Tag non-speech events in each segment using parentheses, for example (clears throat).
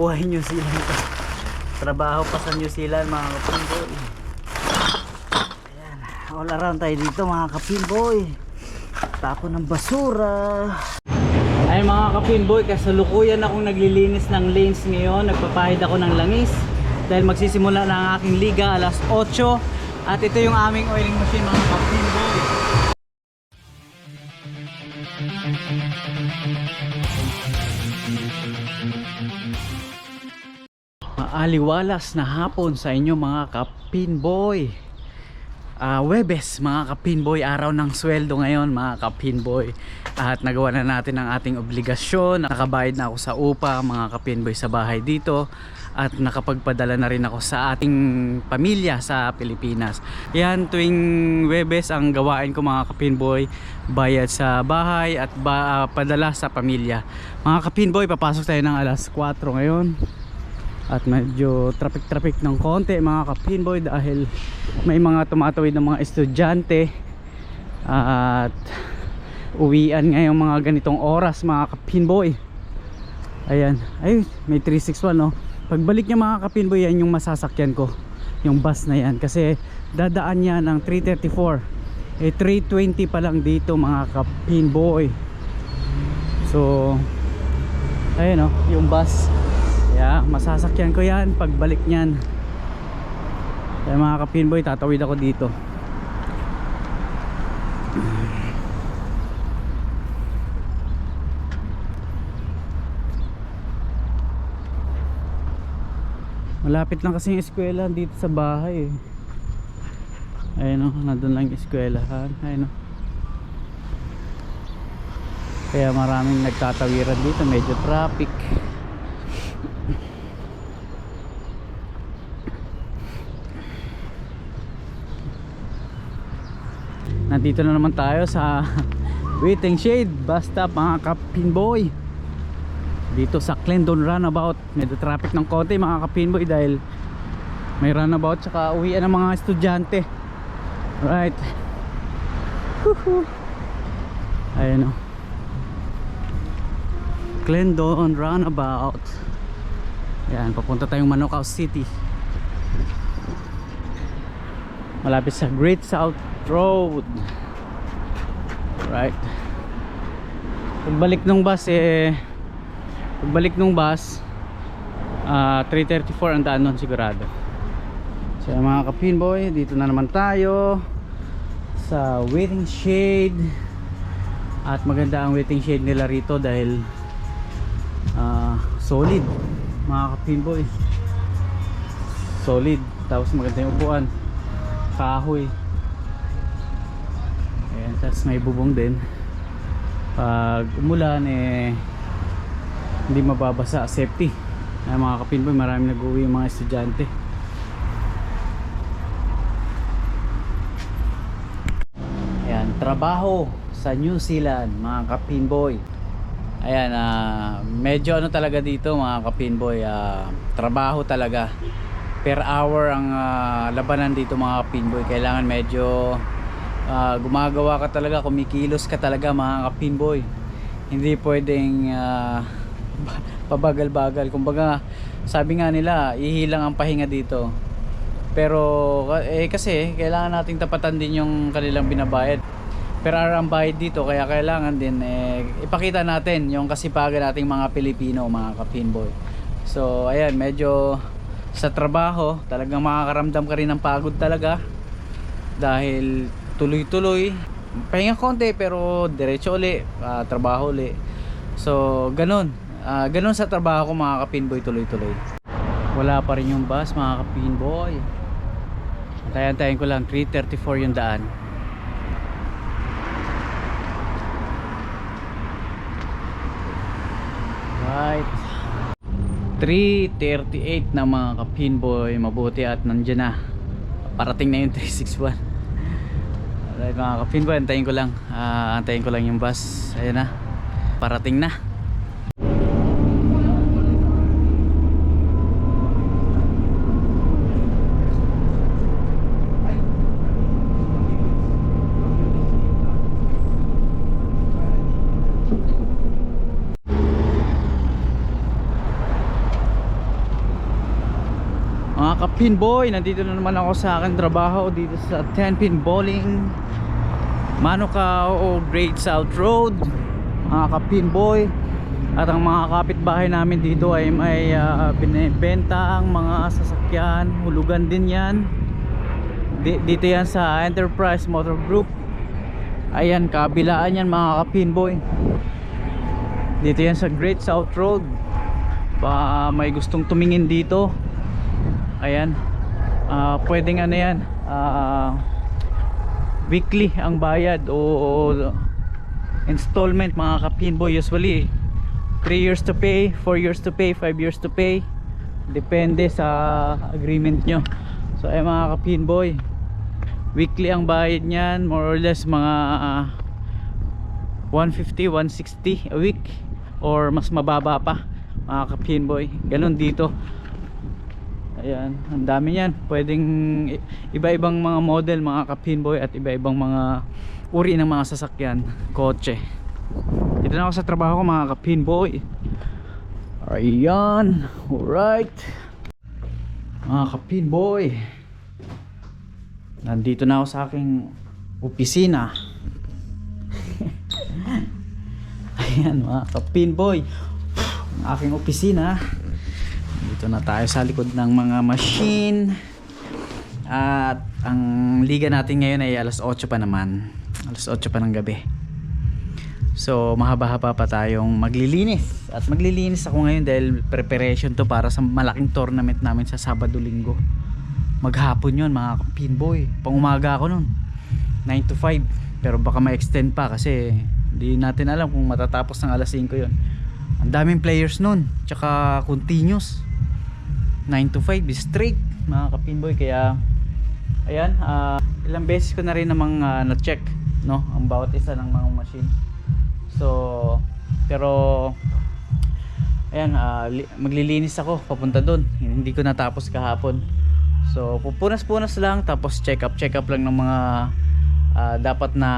buhay New Zealand to. Trabaho pa sa New Zealand mga kapinboy. Ayan, all around tayo dito mga kapinboy. Tapon ng basura. Ay mga kapinboy, kasalukuyan akong naglilinis ng lanes ngayon. Nagpapahid ako ng langis. Dahil magsisimula na ang aking liga alas 8. At ito yung aming oiling machine mga kapinboy. Maaliwalas na hapon sa inyo mga kapinboy. Ah, Webes mga kapinboy, araw ng sweldo ngayon mga kapinboy. At nagawa na natin ang ating obligasyon. Nakabayad na ako sa upa mga kapinboy sa bahay dito. At nakapagpadala na rin ako sa ating pamilya sa Pilipinas. Yan tuwing Webes ang gawain ko mga kapinboy. Bayad sa bahay at ba, ah, padala sa pamilya. Mga kapinboy, papasok tayo ng alas 4 ngayon. At medyo traffic traffic ng konti mga kapinboy dahil may mga tumatawid ng mga estudyante. At uwian ngayong mga ganitong oras mga kapinboy ayan. Ay may 361 no? Pagbalik niya mga kapinboy yan yung masasakyan ko. Yung bus na yan. Kasi dadaan yan ng 334 eh 320 pa lang dito mga kapinboy so ayun no? Yung bus. Kaya masasakyan ko yan pagbalik nyan kaya mga kapinboy tatawid ako dito. Malapit lang kasi yung eskwela dito sa bahay eh. ayun o nandun lang yung eskwelahan. Ayun o kaya maraming nagtatawiran dito medyo traffic. Nandito na naman tayo sa (laughs) Waiting Shade stop mga kapinboy. Dito sa Clendon Runabout. Medyo traffic ng konti mga kapinboy dahil may runabout tsaka uwian ng mga estudyante. Right Woohoo. Ayun o Clendon Runabout. Yan, papunta tayong Manukau City. Malapit sa Great South Road. Right Pagbalik ng bus eh Pagbalik ng bus ah 3.34 ang daan nun sigurado. So mga kapinboy Dito na naman tayo Sa waiting shade. At maganda ang waiting shade nila rito Dahil ah Solid. Mga kapinboy Solid. Tapos maganda yung upuan. Kahoy. Ayan, tapos may bubong din. Pag umulan eh hindi mababasa. Safety. Ay mga kapinboy marami nag-uwi yung mga estudyante. Ayan trabaho sa New Zealand mga kapinboy ayan ah, medyo ano talaga dito mga kapinboy ah, trabaho talaga. Per hour ang ah, labanan dito mga kapinboy. Kailangan medyo ah, gumagawa ka talaga kumikilos ka talaga mga kapinboy. Hindi pwedeng ah, (laughs) pabagal-bagal. Kumbaga sabi nga nila ihilang ang pahinga dito. Pero eh kasi kailangan nating tapatan din yung kanilang binabayad per ang bayad dito kaya kailangan din eh, ipakita natin yung kasipagan nating mga Pilipino mga kapinboy so ayan medyo sa trabaho talagang makakaramdam ka rin ng pagod talaga. Dahil tuloy-tuloy pahinga konti pero diretso uli ah, trabaho uli. So ganun. Ah, ganun sa trabaho ko mga kapinboy tuloy-tuloy. Wala pa rin yung bus mga kapinboy antayan-tayin ko lang 334 yung daan right 338 na mga kapinboy mabuti at nandyan na. Parating na yung (laughs) 361 Alright mga kapinboy antayin ko lang. Ah, antayin ko lang yung bus. Ayun na. Parating na Mga ka-pinboy, nandito na naman ako sa aking trabaho dito sa 10 pin bowling. Manukau o Great South Road Mga ka-pinboy At ang mga kapitbahay namin dito ay may uh, binibenta ang mga sasakyan. Hulugan din yan. Di- Dito yan sa Enterprise Motor Group. Ayan, kabilaan yan mga ka-pinboy Dito yan sa Great South Road. Ba may gustong tumingin dito Ayan. Ah, pwedeng ano 'yan. ah, weekly ang bayad o, o installment mga kapinboy usually 3 years to pay, 4 years to pay, 5 years to pay. Depende sa agreement nyo. So ay mga kapinboy, weekly ang bayad niyan, more or less mga ah, 150, 160 a week or mas mababa pa mga kapinboy. Ganon dito. Ayan, ang dami niyan. Pwedeng iba-ibang mga model, mga ka-pinboy at iba-ibang mga uri ng mga sasakyan, kotse. Dito na ako sa trabaho ko mga ka-pinboy. Ayan, alright. Mga ka-pinboy. Nandito na ako sa aking opisina. (laughs) Ayan mga ka-pinboy. Ang aking opisina. Dito na tayo sa likod ng mga machine. At ang liga natin ngayon ay alas 8 pa naman. Alas 8 pa ng gabi. So mahaba-haba pa tayong maglilinis. At maglilinis ako ngayon dahil preparation to para sa malaking tournament namin sa Sabado-Linggo. Maghapon yon mga pinboy. Pang umaga ako nun. 9 to 5. Pero baka ma-extend pa kasi hindi natin alam kung matatapos ng alas 5 yon. Ang daming players nun. Tsaka continuous. 9 to 5 is straight mga kapinboy. Kaya ayan ah, ilang beses ko na rin namang ah, na-check no ang bawat isa ng mga machine. So pero ayan li- maglilinis ako papunta doon hindi ko natapos kahapon. So pupunas-punas lang tapos check up check up lang ng mga ah, dapat na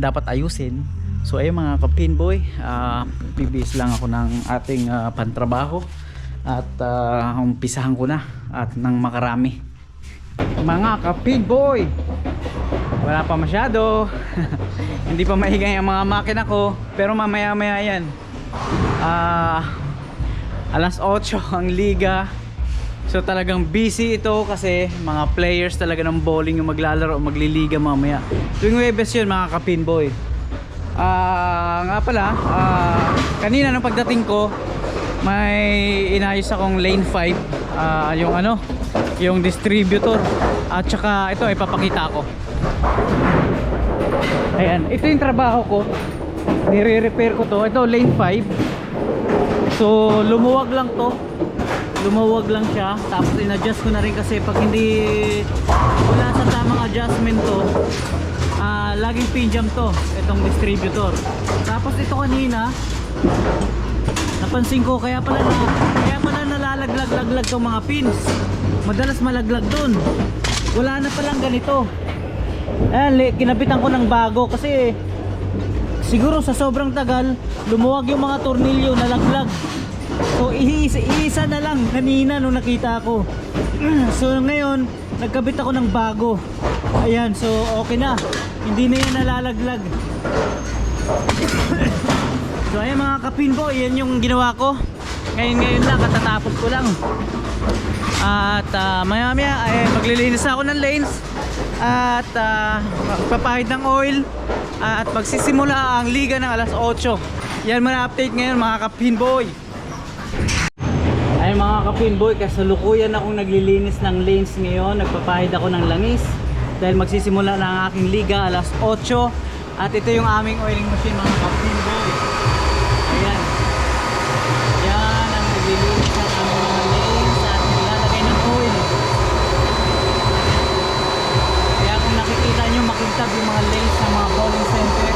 dapat ayusin. So ayun mga kapinboy uh, bibis lang ako ng ating ah, pantrabaho at uh, umpisahan ko na at nang makarami. Mga kapig boy wala pa masyado. (laughs) Hindi pa maingay ang mga makina ko pero mamaya maya yan. Ah alas 8 ang liga. So talagang busy ito kasi mga players talaga ng bowling yung maglalaro magliliga mamaya. Tuwing Webes yun mga kapinboy ah nga pala ah, kanina nung pagdating ko may inayos akong lane 5 ah, yung ano yung distributor. At saka ito ipapakita ko. Ayan ito yung trabaho ko. Nire-repair ko to. Ito lane 5 so lumuwag lang to. Lumuwag lang siya. Tapos in-adjust ko na rin kasi pag hindi wala sa tamang adjustment to ah, laging pinjam to itong distributor. Tapos ito kanina napansin ko kaya pala na, kaya pala nalalaglag-laglag tong mga pins. Madalas malaglag dun. Wala na palang ganito. Ayan li- kinabitan ko ng bago kasi siguro sa sobrang tagal lumuwag yung mga tornilyo nalaglag. So iisa, iisa na lang kanina nung nakita ko (clears throat) so ngayon nagkabit ako ng bago. Ayan so okay na. Hindi na yan nalalaglag (clears throat) So ayan mga kapinbo, yan yung ginawa ko. Ngayon ngayon lang, katatapos ko lang. At uh, maya maya ay maglilinis ako ng lanes at uh, magpapahid ng oil at magsisimula ang liga ng alas 8. Yan mga update ngayon mga kapinboy. Ay mga kapinboy, kasalukuyan akong naglilinis ng lanes ngayon. Nagpapahid ako ng langis dahil magsisimula na ang aking liga alas 8. At ito yung aming oiling machine mga kapinboy. Ayan. Yan ang naglilinis ng aming mga lanes at nilalagay ng oil. Kaya kung nakikita makintab yung mga lanes ng mga bowling center,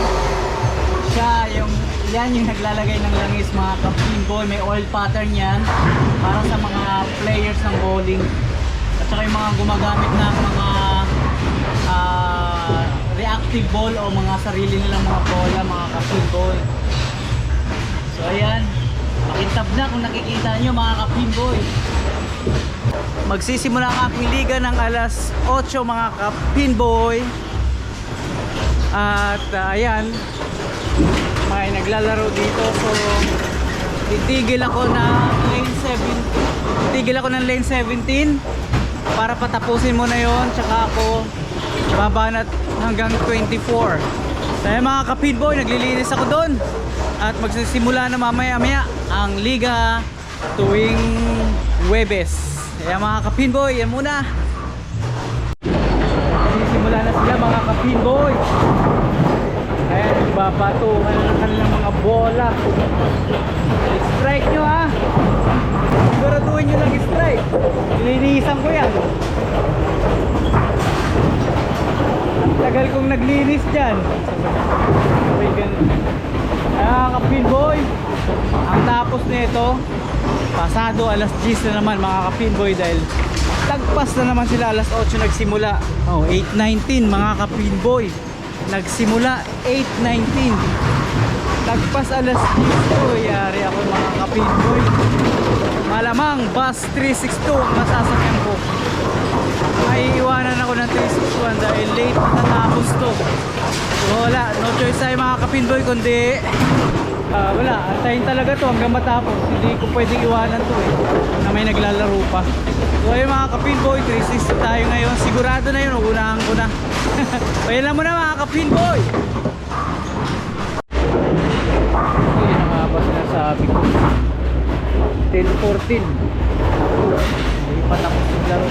siya yung yan yung naglalagay ng langis mga kapinboy. May oil pattern yan para sa mga players ng bowling. At saka yung mga gumagamit ng mga ah, reactive ball o mga sarili nilang mga bola, mga kapinboy. So ayan, makintab na kung nakikita nyo mga kapinboy. magsisimula ang liga ng alas 8 mga ka-pinboy. At ah, ayan, may naglalaro dito. So titigil ako ng lane 7 titigil ako ng lane 17 para patapusin mo na yon tsaka ako babanat hanggang 24 kaya mga kapidboy naglilinis ako doon at magsisimula na mamaya maya ang liga tuwing Webes. Kaya mga kapinboy yan muna magsisimula na sila mga kapinboy Ayan, nagbabatuhan ng kanilang mga bola. Strike nyo ha. Siguraduhin nyo lang strike. Linisan ko yan. Ang tagal kong naglinis dyan. Sabay ganun. Ah, kapinboy. Ang tapos nito, pasado alas 10 na naman mga kapinboy dahil tagpas na naman sila alas 8 nagsimula. Oh, 8.19 mga kapinboy nagsimula 8.19 Nagpas alas 10 Yari ako mga kapinboy Malamang bus 362 ang masasakyan ko. Ay iwanan ako ng 361 dahil late natapos to so, Wala, no choice tayo mga kapinboy kundi ah, Wala, antayin talaga to hanggang matapos. Hindi ko pwedeng iwanan to eh Na may naglalaro pa. So ayun mga kapinboy 360 tayo ngayon. Sigurado na yun, unahan ko na. (laughs) O yan lang muna mga kapinboy ang nga ba sinasabi ko 10-14 hindi pa tapos yung laro.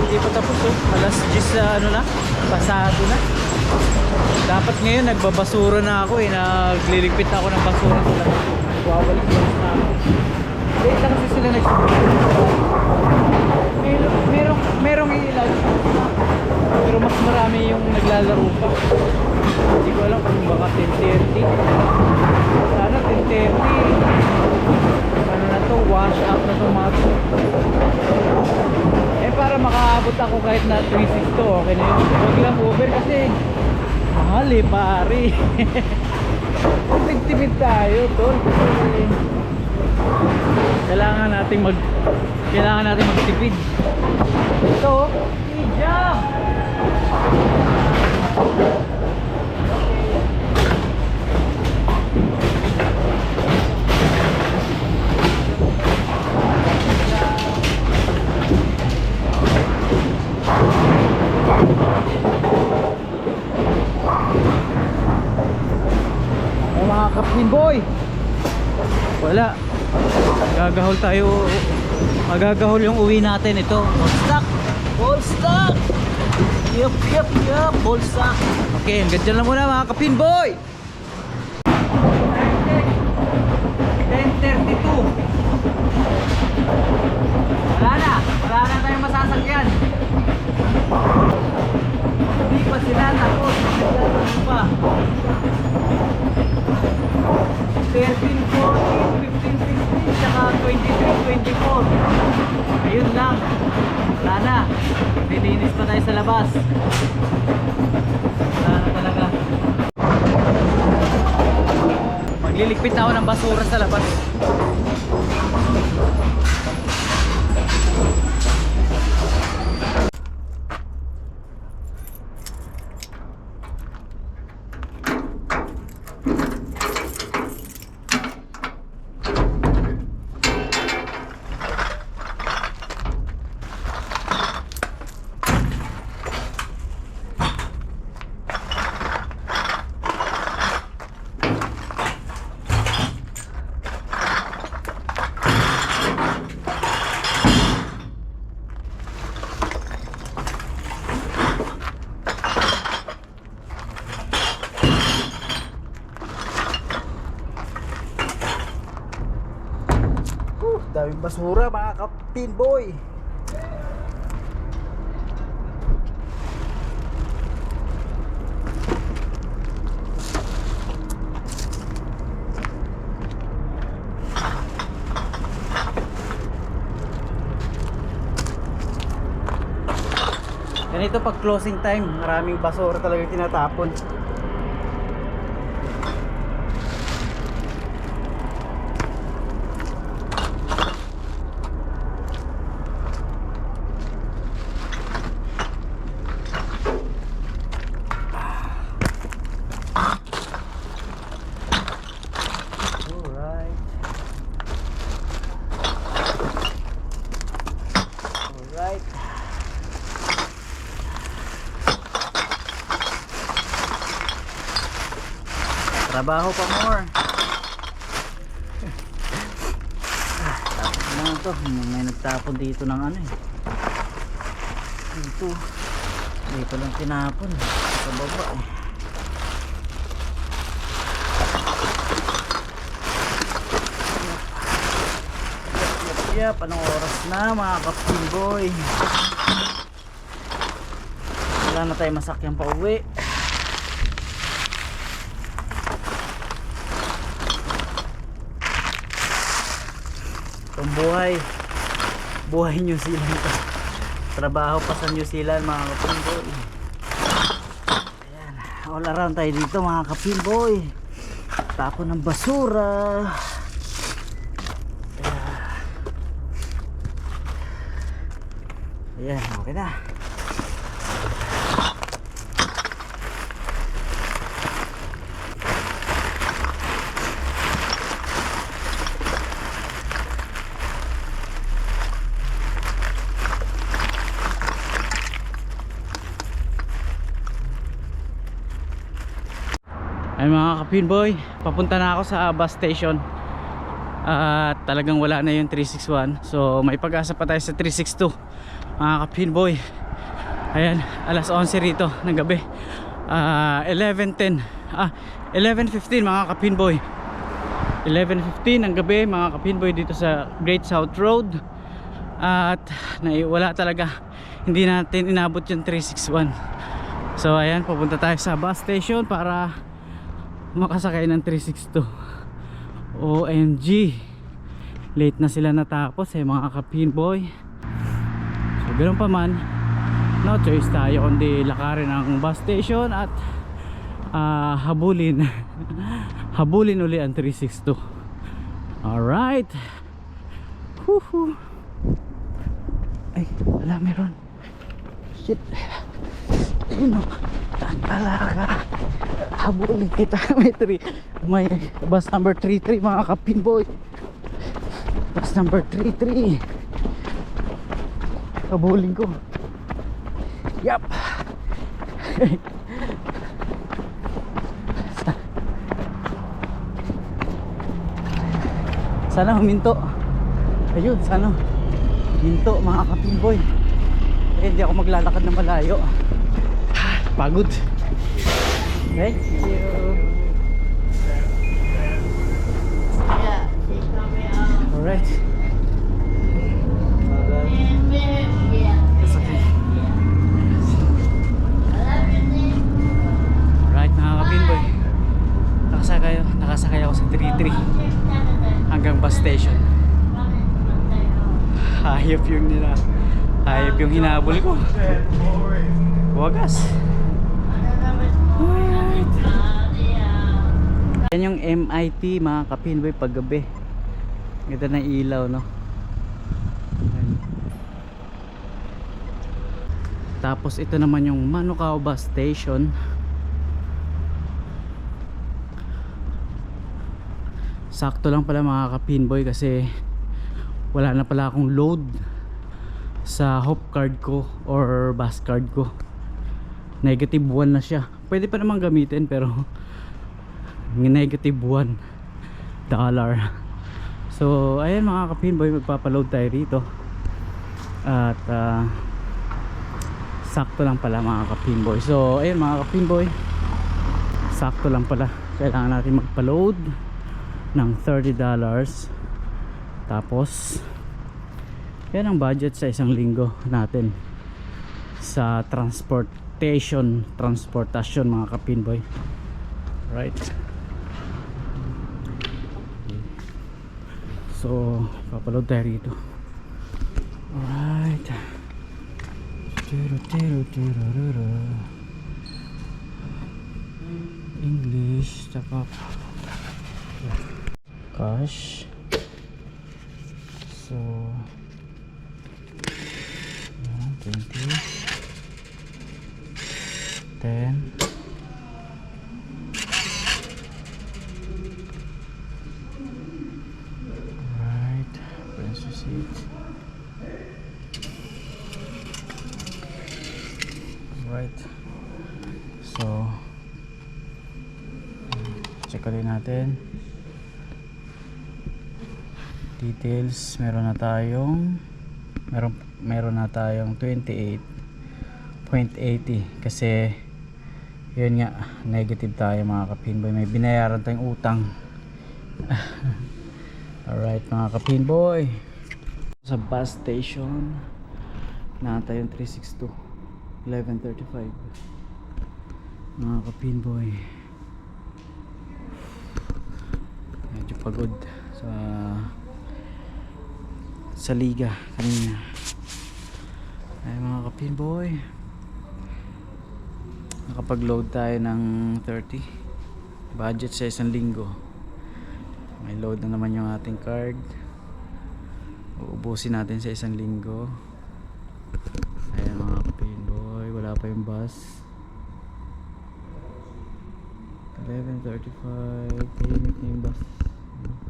Hindi pa tapos oh. Alas 10 na ano na? Pasado na dapat ngayon nagbabasura na ako eh. Nagliligpit ako ng basura sa labas. Wawalik na ako late lang kasi sila nagsimula merong, merong, merong ilan pero mas marami yung naglalaro pa. Hindi ko alam kung baka 10.30. Sana 10.30 ano na to wash up na to mga eh para makaabot ako kahit na 3.6 to okay na yun. Huwag lang over kasi mahal eh pare. (laughs) Tipid tayo tol. Kailangan nating mag kailangan natin magtipid. Ito hijab Kapin boy! Wala. Magagahol tayo. Magagahol yung uwi natin. Ito Full stock. Full stock! Yup yup yup. Full stock. Okay hanggang dyan lang muna mga kapin boy 10.32 Wala na Wala na tayong masasakyan Hindi pa sila tapos Hindi pa 13, 14, 15, 16, tsaka 23, 24. Ayun lang. Wala na. Nilinis pa tayo sa labas. Wala na talaga. Magliligpit na ako ng basura sa labas. Uh, daming basura mga kapin boy. Ganito pag closing time, maraming basura talaga tinatapon. Trabaho pa more. Tapos na to. May, nagtapon dito ng ano eh. Dito. Dito lang tinapon. Sa baba eh. Yap, anong oras na mga kapin boy? Wala na tayo masakyan pa uwi. Itong buhay. New Zealand to. Trabaho pa sa New Zealand mga kapin boy. Ayan. All around tayo dito mga kapin boy. Tapo ng basura. Ayan, okay na. Ay mga kapinboy, papunta na ako sa bus station. At talagang wala na yung 361 so may pag-asa pa tayo sa 362 mga kapinboy ayan alas 11 rito ng gabi. Ah, 11.10 ah 11.15 mga kapinboy 11.15 ng gabi mga kapinboy dito sa Great South Road. At nai- wala talaga. Hindi natin inabot yung 361 so ayan pupunta tayo sa bus station para makasakay ng 362 OMG late na sila natapos eh mga kapinboy so ganoon pa man no choice tayo kundi lakarin ang bus station at ah, habulin. (laughs) Habulin uli ang 362 alright. Woohoo. ay wala meron. Shit. Ayun o talaga habulin kita (laughs) may 3 may bus number 33 mga kapinboy bus number 33 habulin ko Yap. (laughs) sana huminto. Ayun, sana huminto mga kapimboy. Eh, hindi ako maglalakad na malayo. Pagod. Thank you. Alright. It's okay. Right mga kapinboy Nakasakay, nakasakay ako sa 33 Hanggang bus station Hayop yung nila Hayop yung hinabol ko Wagas Yan yung MIT mga kapinboy paggabi. Ganda ng ilaw no. Tapos ito naman yung Manukau bus station. Sakto lang pala mga kapinboy kasi wala na pala akong load sa hop card ko or bus card ko. Negative 1 na siya pwede pa naman gamitin pero (laughs) negative 1 dollar. So ayan mga kapinboy magpapaload tayo rito. At ah, sakto lang pala mga kapinboy so ayan mga kapinboy sakto lang pala. Kailangan natin magpa-load ng 30 dollars. Tapos yan ang budget sa isang linggo natin sa transportation transportasyon mga kapinboy right. So papaload tayo rito. Alright. English tsaka cash. So yan, 20 10 right press receipt. Right so check ulit natin. Details meron na tayong meron meron na tayong 28.80 kasi yun nga negative tayo mga kapinboy. May binayaran tayong utang. (laughs) Alright mga kapinboy. Sa bus station na tayong 362 11.35 mga kapinboy. Medyo pagod sa sa liga kanina. Ay mga kapinboy nakapag load tayo ng 30 budget sa isang linggo. May load na naman yung ating card. Uubusin natin sa isang linggo. Ayan mga kapinboy wala pa yung bus. 11.35 tahimik na yung bus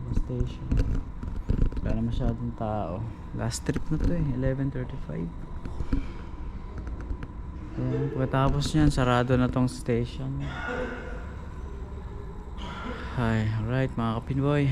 bus station. Wala na masyadong tao. Last trip na to eh 11.35 Ayan, pagkatapos nyan sarado na tong station. Hi alright mga kapinboy